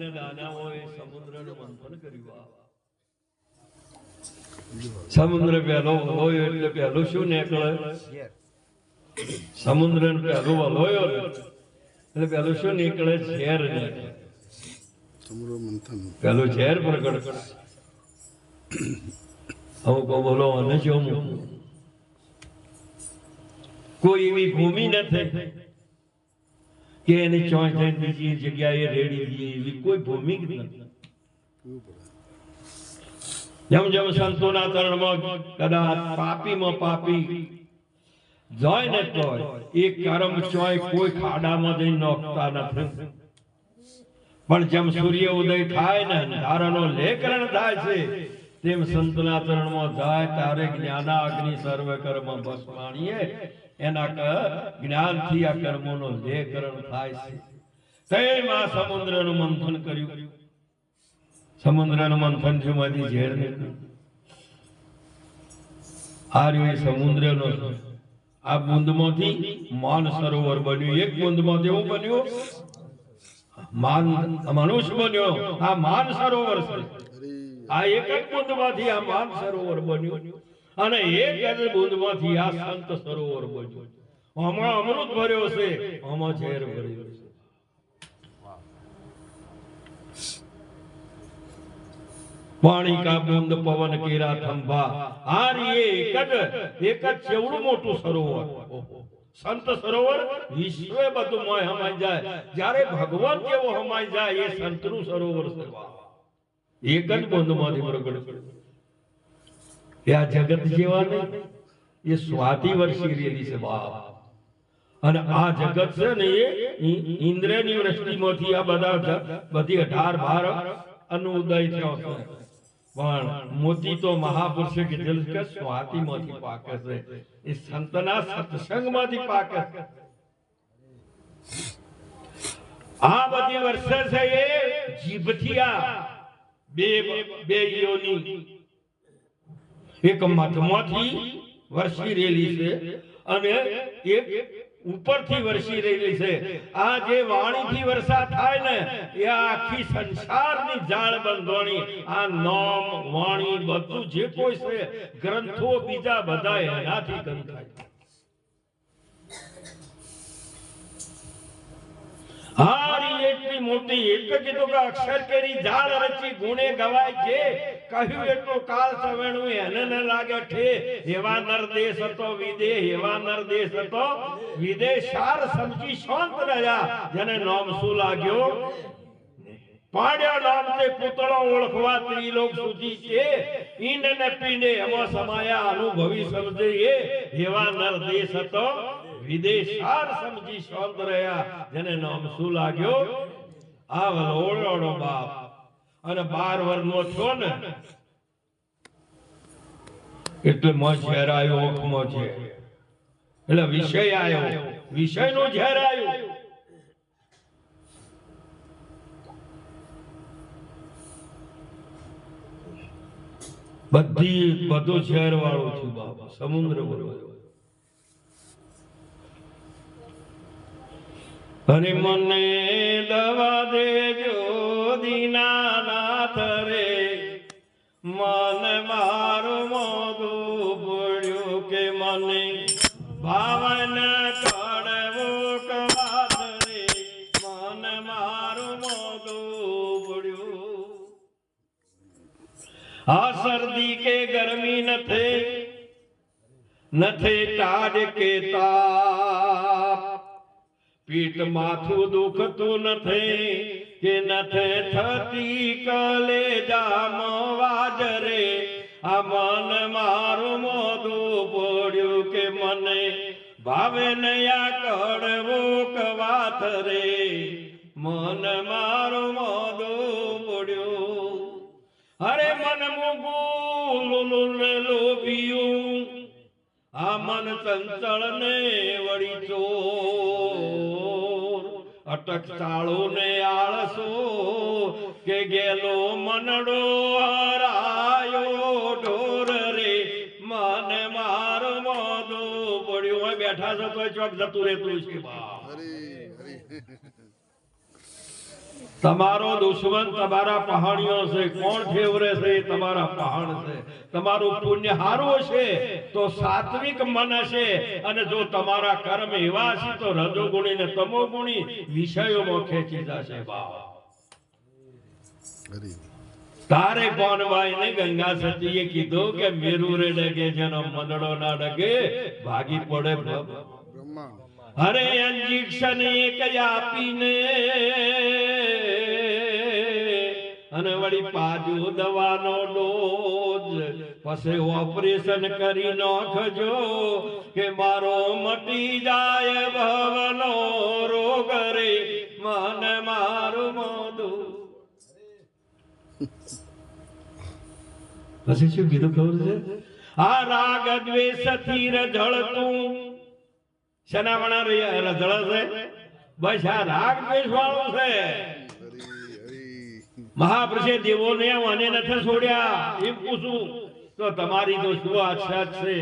અને દાનવોએ સમુદ્રનું મંથન કર્યું સમુદ્ર પહેલો વલોયો એટલે પહેલું શું નીકળે? સમુદ્ર પહેલો વલોયો એટલે પહેલું શું નીકળે? ઝેર નીકળે. પેલું ઝેર પ્રગટ અમુક બોલો, અને શું કોઈ એવી ભૂમિ નથી કે એને ચોઈ થઈને બીજી જગ્યાએ રેડી દઈએ એવી કોઈ ભૂમિક નથી. જેમ જેમ સંતોના ચરણમાં કદાચ પાપીમાં પાપી જોય ને તો એ કર્મ ચોય કોઈ ખાડામાં જઈ નોખતા નથી. પણ જેમ સૂર્ય ઉદય થાય ને અંધારાનો લેકરણ થાય છે તેમ સંતના ચરણમાં જાય તારે જ્ઞાનાગ્નિ સર્વ કર્મ ભસ્માણીએ એના જ્ઞાનથી આ કર્મોનો લેકરણ થાય છે. તેમ આ સમુદ્રનું મંથન કર્યું. સમુદ્રનું મંથન થયું મારી ઝેર નીકળ્યું આ રહ્યું સમુદ્રનો. આ બુંદમાંથી માન સરોવર બન્યું. એક બુંદમાંથી એવું બન્યું. માન મનુષ્ય બન્યો. આ માન સરોવર છે. આ એક જ બુંદમાંથી આ માન સરોવર બન્યું. અને એક જ બુંદમાંથી આ સંત સરોવર બન્યું. આમાં અમૃત ભર્યો છે, આમાં ઝેર ભર્યો છે. પાણી કા બુંદ પવન કેરા થંભા. આ રીએ એક જ એક જ ચેવડું મોટું સરોવર. સંત સરોવર વિશ્વે બધું મોય હમાઈ જાય. જ્યારે ભગવાન કેવો હમાઈ જાય એ સંતનું સરોવર છે. એક જ બંધમાંથી પ્રગટ. એ આ જગત જેવા નહીં. એ સ્વાતિ વર્ષી રેલી છે બાપ. અને આ જગત છે ને એ ઇન્દ્રની વૃષ્ટિમાંથી આ બધા બધી અઢાર બાર અનુદય થયો છે. પણ મોતી તો મહાપુરુષે કીધેલું કે સ્વાતિમાંથી પાકે છે. એ સંતના સત્સંગમાંથી પાકે છે. આ બધી વર્ષે છે એ જીભથી આ બે બે યોની એક મધમાંથી વર્ષી રહેલી છે અને એક ઉપરથી વર્ષી રહેલી છે. આ જે વાણીથી વર્ષા થાય ને, એ આખી સંસારની જાળ બંધોણી, આ નામ, વાણી બધું જે કોઈ છે, ગ્રંથો બીજા બધા એનાથી ગંથાય હારી એટલી મોટી, એક કીધું કે અક્ષર કેરી ઝાડ રચી ગુણે ગવાય છે. કહ્યું એટલું કાલ સવેણું એને ન લાગે છે એવા નરદેશ હતો વિદેહ એવા નરદેશ હતો વિદેશાર સમજી શાંત રહ્યા, જેને નામ શું લાગ્યો? પાડ્યા નામ તે પૂતળો ઓળખવા ત્રિલોક સુધી છે. ઈંડ ને પીને એમાં સમાયા અનુભવી સમજે એવા નરદેશ હતો વિદેશાર સમજી શાંત રહ્યા, જેને નામ શું લાગ્યો? આ વલોડો બાપ. અને બાર વર્ષનો છો ને? એટલે મો ઝેર આવ્યો ઓખમો છે. એટલે વિષય આવ્યો વિષયનો ઝેર આવ્યો બધી બધું ઝેર વાળું છું બાબા સમુદ્ર બોલવાયો અને મને દવા દેજો દીનાનાથ રે મન મારું મોઢું પડ્યું કે મને ભાવન કડવો કવાત રે મન મારું મોઢું પડ્યું આ શરદી કે ગરમી નથી નથી ટાઢ કે તાપ પીઠ માથું દુખતું નથી, કે નથી થતી કલેજામ વાજરે આ મન મારું મોઢું પડ્યું કે મને ભાવે નયા કડવો કવાથ રે. મન મારું મોઢું પડ્યું અરે મન મુગું લોભિયું. આ મન ચંચળ ને વળી ચોર અટક ચાળો ને આળસો કે ગેલો મનડો હરાયો ઢોર રે. મને માર મોદો પડ્યો. હોય બેઠા છો તો ચોક જતું રહેતું છે તમારો દુશ્મન તમારા પહાણીઓ છે. કોણ ફેવરે છે? એ તમારા પહાણ છે. તમારું પુણ્ય હારું હશે તો સાત્વિક મન હશે. અને જો તમારા કર્મ એવા હશે તો રજોગુણી ને તમોગુણી વિષયોમાં ખેંચી જશે બાવા તારે કોણ ને ગંગા સતીએ કીધું કે મેરુ રે ડગે જેનો મનડો ના ડગે ભાગી પડે હરે ઇન્જેક્શન એક આપીને અને વળી પાજુ દવાનો ડોઝ પછી ઓપરેશન કરી નાખજો કે મારો મટી જાય ભવનો રોગ રે. મન મારું મોદુ પછી શું કીધું ખબર છે? આ રાગ દ્વેષથી રઝળતું. શેના પણ રહ્યા? રઝળ છે બસ આ રાગ દ્વેષ વાળું છે. મહાપુરુષે દેવોને મને નથી છોડ્યા. એમ પૂછું તો તમારી તો શું આશા છે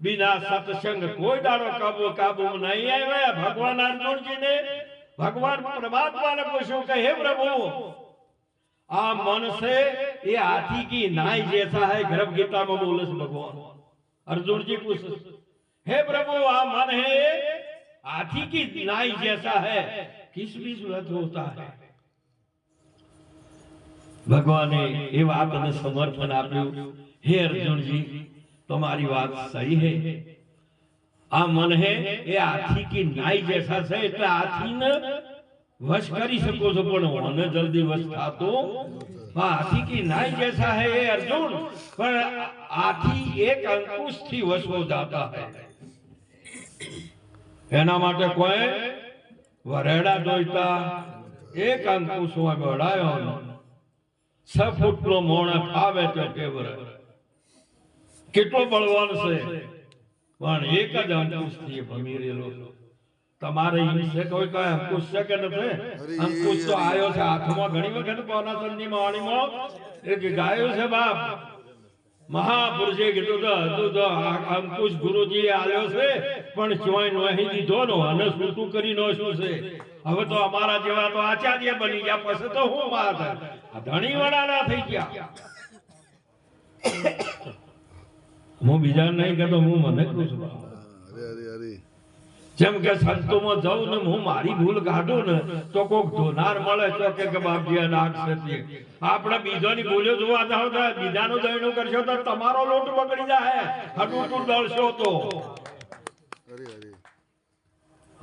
બિના સત્સંગ કોઈ દાડો કાબુ કાબુ નહીં આવ્યા ભગવાન અર્જુનજીને ભગવાન પરમાત્માને પૂછ્યું કે હે પ્રભુ આ મન से ये हाथी की नाई जैसा है गर्भ गीता में बोले से भगवान अर्जुन जी पूछ हे प्रभु आ मन है हाथी की नाई जैसा है किस भी सूरत होता है ભગવાને એ વાતને સમર્પણ આપ્યું. હે અર્જુનજી, તમારી વાત સહી હે. આ મન હે, એ આથી કે નાઈ જેસા છે એટલે હાથીને વશ કરી શકો છો, પણ મને જલ્દી વશ થતો હાથી કે નાઈ જેસા હે એ અર્જુન. પણ આથી એક અંકુશથી વશ હો જાતા હે. એના માટે કોઈ વરેડા જોઈતા. એક અંકુશ હોય બળાયો છ ફૂટ નો મોણા આવે તો કેવર? કેટલો બળવાન છે? પણ એક જ અંકુશથી ભમી રહેલો તમારે છે કોઈ કઈ અંકુશ છે કે નથી? અંકુશ તો આયો છે હાથમાં ઘણી વખત પૌનાસનની માળીમાં. એક ગાયો છે બાપ. મહાપુરુષે કીધું તો હતું તો અંકુશ ગુરુજી આવ્યો છે પણ ચોય નોહી દીધો નો અને સૂતું કરી નો શું છે. હવે તો અમારા જેવા તો આચાર્ય બની ગયા પછી તો હું મારા ધણી વાળા થઈ ગયા. હું બીજા નહીં કહેતો હું મને કહું છું જેમ કે સંતોમાં જાઉં ને હું મારી ભૂલ કાઢું ને તો કોક ધોનાર મળે તો કે બાપજી આ નાક છે તે. આપણે બીજાની ભૂલો જોવા જાવ તો બીજાનું દયણું કરશો તો તમારો લોટ બગડી જાય. હડું તું. ડળશો તો